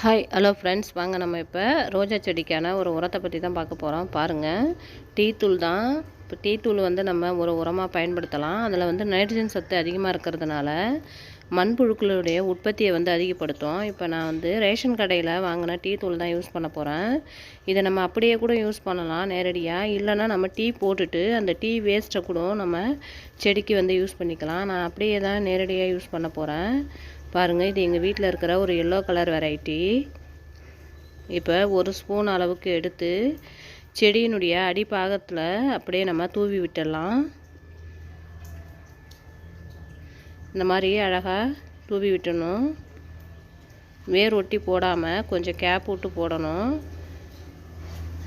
Hi hello friends வாங்க நம்ம இப்போ ரோஜா செடிக்கான ஒரு உரத்தை பற்றி தான் பார்க்க போகிறோம் பாருங்கள் டீ தூள் தான். இப்போ டீ தூள் வந்து நம்ம ஒரு உரமாக பயன்படுத்தலாம். அதில் வந்து நைட்ரஜன் சத்து அதிகமாக இருக்கிறதுனால மண்புழுக்களுடைய உற்பத்தியை வந்து அதிகப்படுத்தும். இப்போ நான் வந்து ரேஷன் கடையில் வாங்கின டீ தூள் தான் யூஸ் பண்ண போகிறேன் இதை நம்ம அப்படியே கூட யூஸ் பண்ணலாம் நேரடியாக இல்லைன்னா நம்ம டீ போட்டுட்டு அந்த டீ வேஸ்ட்டை கூட நம்ம செடிக்கு வந்து யூஸ் பண்ணிக்கலாம். நான் அப்படியே தான் நேரடியாக யூஸ் பண்ண போகிறேன் பாருங்கள் இது எங்கள் வீட்டில் இருக்கிற ஒரு எல்லோ கலர் வெரைட்டி இப்போ ஒரு ஸ்பூன் அளவுக்கு எடுத்து செடியினுடைய அடிப்பாகத்தில் அப்படியே நம்ம தூவி விட்டுடலாம். இந்த மாதிரி அழகாக தூவி விட்டணும். வேர் ஒட்டி போடாமல் கொஞ்சம் கேப் விட்டு போடணும்.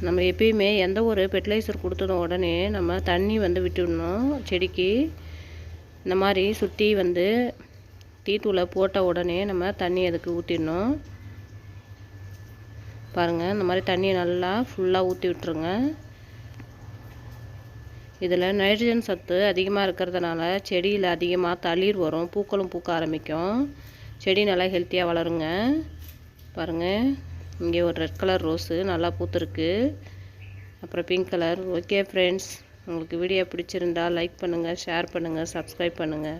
நம்ம எப்பயுமே எந்த ஒரு ஃபெர்டிலைசர் கொடுத்ததும் உடனே நம்ம தண்ணி வந்து விட்டுடணும் செடிக்கு. இந்த மாதிரி சுற்றி வந்து டீ தூளை போட்ட உடனே நம்ம தண்ணி அதுக்கு ஊற்றிடணும் பாருங்கள் இந்த மாதிரி தண்ணியை நல்லா ஃபுல்லாக ஊற்றி விட்டுருங்க. இதில் நைட்ரஜன் சத்து அதிகமாக இருக்கிறதுனால செடியில் அதிகமாக தளிர் வரும் பூக்களும் பூக்க ஆரம்பிக்கும். செடி நல்லா ஹெல்த்தியாக வளருங்க. பாருங்கள் இங்கே ஒரு ரெட் கலர் ரோஸு நல்லா பூத்துருக்கு. அப்புறம் பிங்க் கலர் ஓகே ஃப்ரெண்ட்ஸ் உங்களுக்கு வீடியோ பிடிச்சிருந்தா லைக் பண்ணுங்கள் ஷேர் பண்ணுங்கள் சப்ஸ்கிரைப் பண்ணுங்கள்